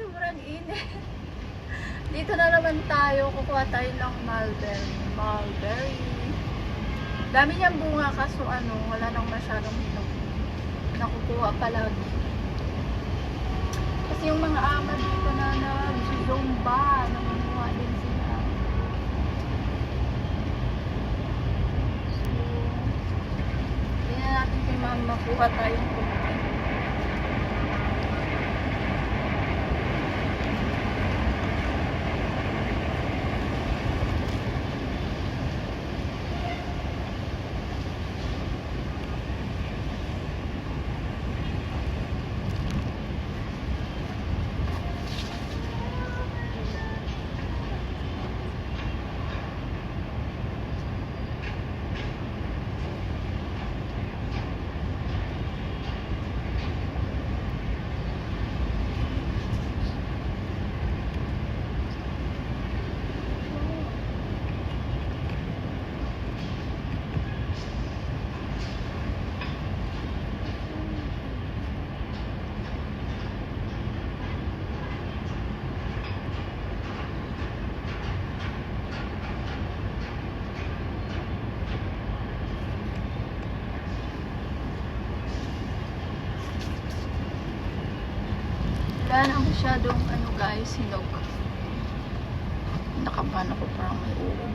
sobrang init. Dito na naman tayo. Kukuha tayo ng mulberry. Mulberry. Dami niyang bunga kaso ano, wala nang masyadong hinog. Nakukuha palagi. Kasi yung mga ama dito na nag-zumba, nangunguha din sila. So, tingnan natin kay ma'am makuha tayong kumpi. Wala na masyadong ano guys, hinog. Nakaban ako parang may uod.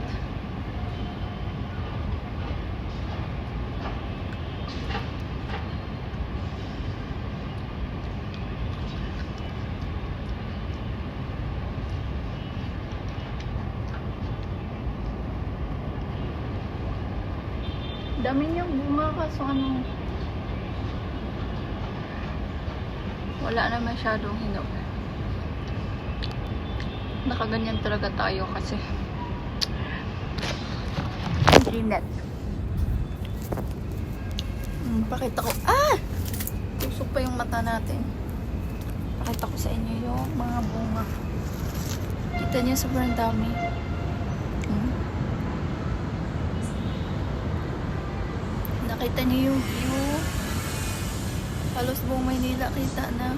Dami niyang bunga kaso ano, wala na masyadong hinog. Nakaganyan talaga tayo kasi init. Hmm, pakita ko. Ah! Tusok pa yung mata natin. Pakita ko sa inyo yung mga bunga. Kita niyo sobrang dami. Hmm. Nakita niyo yung view. Halos buong Maynila kita na.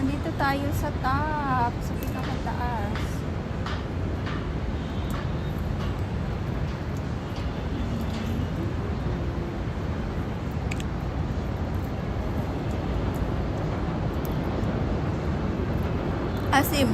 Andito tayo sa top, sa pinakataas. Asim.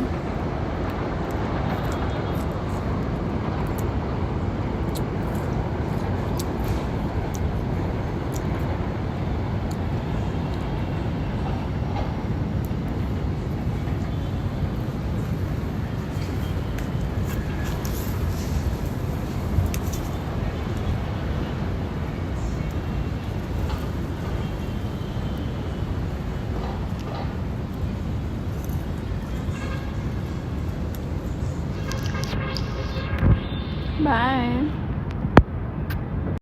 Bye.